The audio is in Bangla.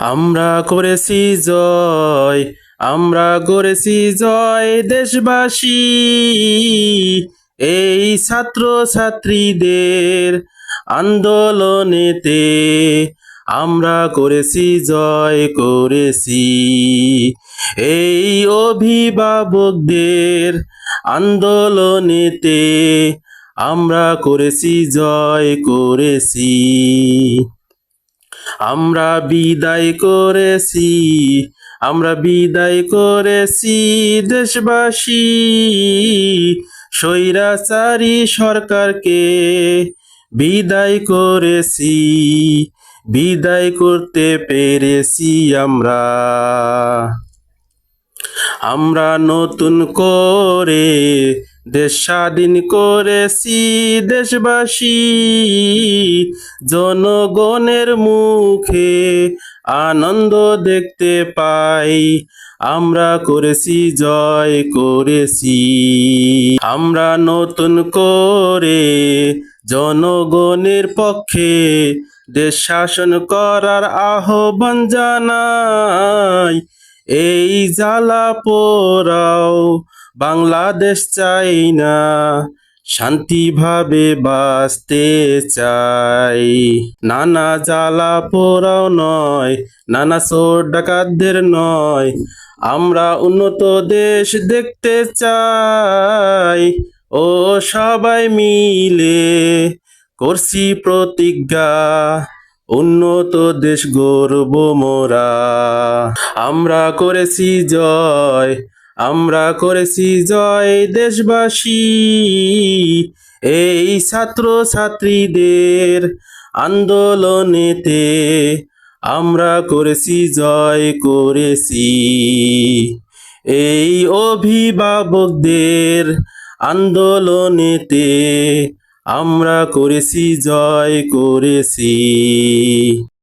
আমরা করেছি জয়, আমরা করেছি জয় দেশবাসী। এই ছাত্র ছাত্রীদের আন্দোলনেতে আমরা করেছি জয়, করেছি। এই অভিভাবকদের আন্দোলনেতে আমরা করেছি জয়, করেছি। আমরা বিদায় করেছি, আমরা বিদায় করেছি দেশবাসী। স্বৈরাচারী সরকারকে বিদায় করেছি, বিদায় করতে পেরেছি আমরা। আমরা নতুন করে দেশ স্বাধীন করেছি দেশবাসী, জনগণের মুখে আনন্দ দেখতে পাই। আমরা করেছি, জয় করেছি। আমরা নতুন করে জনগণের পক্ষে দেশ শাসন করার আহ্বান জানাই। এই জ্বালা পোড়াও, বাংলাদেশ চাই না, শান্তিভাবে বাঁচতে চাই। নানা জ্বালা পোড়াও নয়, নানা চোর ডাকাতদের নয়, আমরা উন্নত দেশ দেখতে চাই। ও সবাই মিলে করছি প্রতিজ্ঞা। উন্নত দেশ গর্ব মোরা। আমরা করেছি জয়, আমরা করেছি জয় দেশবাসী। এই ছাত্র ছাত্রীদের আন্দোলনেতে আমরা করেছি জয়, করেছি। এই অভিভাবকদের আন্দোলনেতে আমরা করেছি জয় করেছি।